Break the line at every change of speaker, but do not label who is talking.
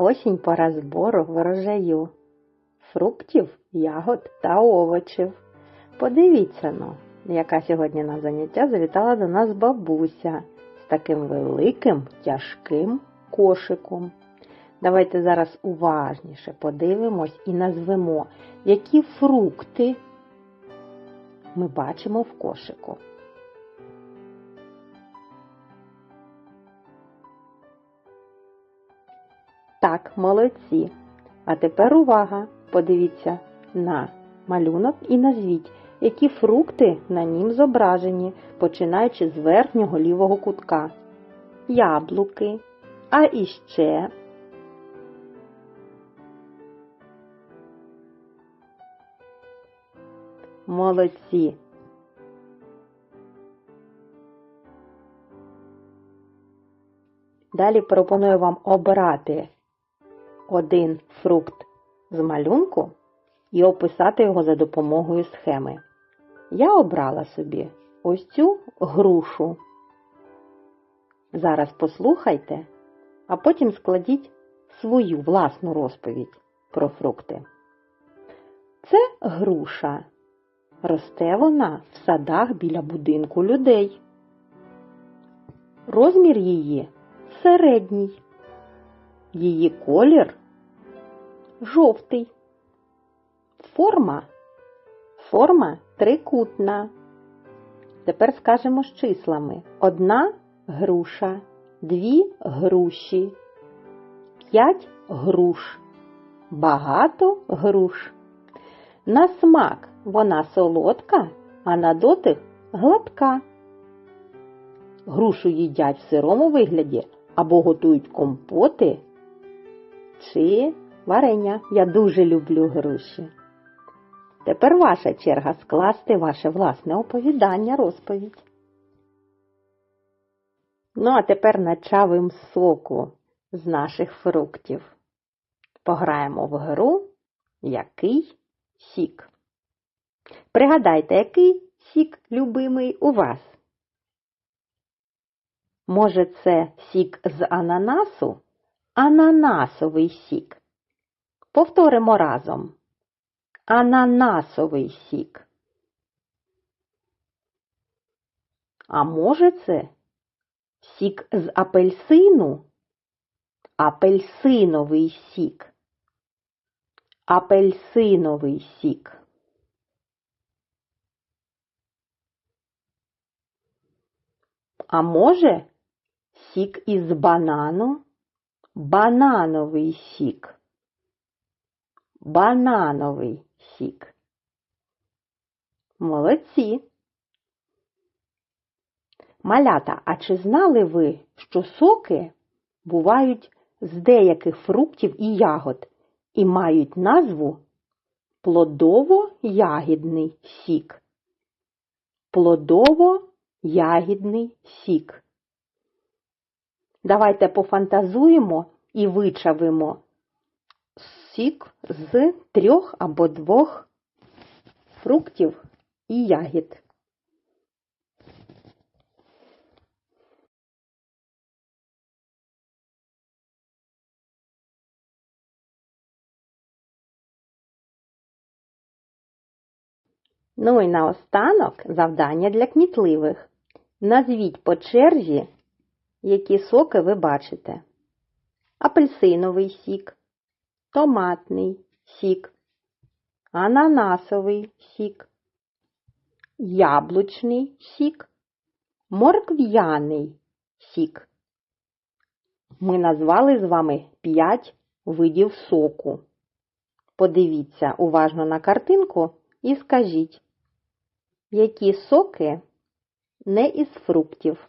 Осінь пора збору врожаю, фруктів, ягод та овочів. Подивіться ну, яка сьогодні на заняття завітала до нас бабуся з таким великим тяжким кошиком. Давайте зараз уважніше подивимось і назвемо, які фрукти ми бачимо в кошику. Так, молодці. А тепер увага! Подивіться на малюнок і назвіть, які фрукти на нім зображені, починаючи з верхнього лівого кутка. Яблуки, а іще молодці. Далі пропоную вам обрати один фрукт з малюнку і описати його за допомогою схеми. Я обрала собі ось цю грушу. Зараз послухайте, а потім складіть свою власну розповідь про фрукти. Це груша. Росте вона в садах біля будинку людей. Розмір її середній. Її колір жовтий. Форма форма трикутна. Тепер скажемо з числами. Одна груша, дві груші, п'ять груш, багато груш. На смак вона солодка, а на дотик гладка. Грушу їдять в сирому вигляді або готують компоти чи варення. Я дуже люблю груші. Тепер ваша черга скласти ваше власне оповідання, розповідь. Ну, а тепер начавим соку з наших фруктів. Пограємо в гру який сік. Пригадайте, який сік любимий у вас? Може, це сік з ананасу? Ананасовий сік. Повторимо разом. Ананасовий сік. А може це сік з апельсину? Апельсиновий сік. Апельсиновий сік. А може сік із банану? Банановий сік. Банановий сік. Молодці. Малята, а чи знали ви, що соки бувають з деяких фруктів і ягод і мають назву плодово-ягідний сік? Плодово-ягідний сік. Давайте пофантазуємо і вичавимо сік з трьох або двох фруктів і ягід. Ну і наостанок завдання для кмітливих. Назвіть по черзі, які соки ви бачите. Апельсиновий сік, томатний сік, ананасовий сік, яблучний сік, моркв'яний сік. Ми назвали з вами 5 видів соку. Подивіться уважно на картинку і скажіть, які соки не із фруктів.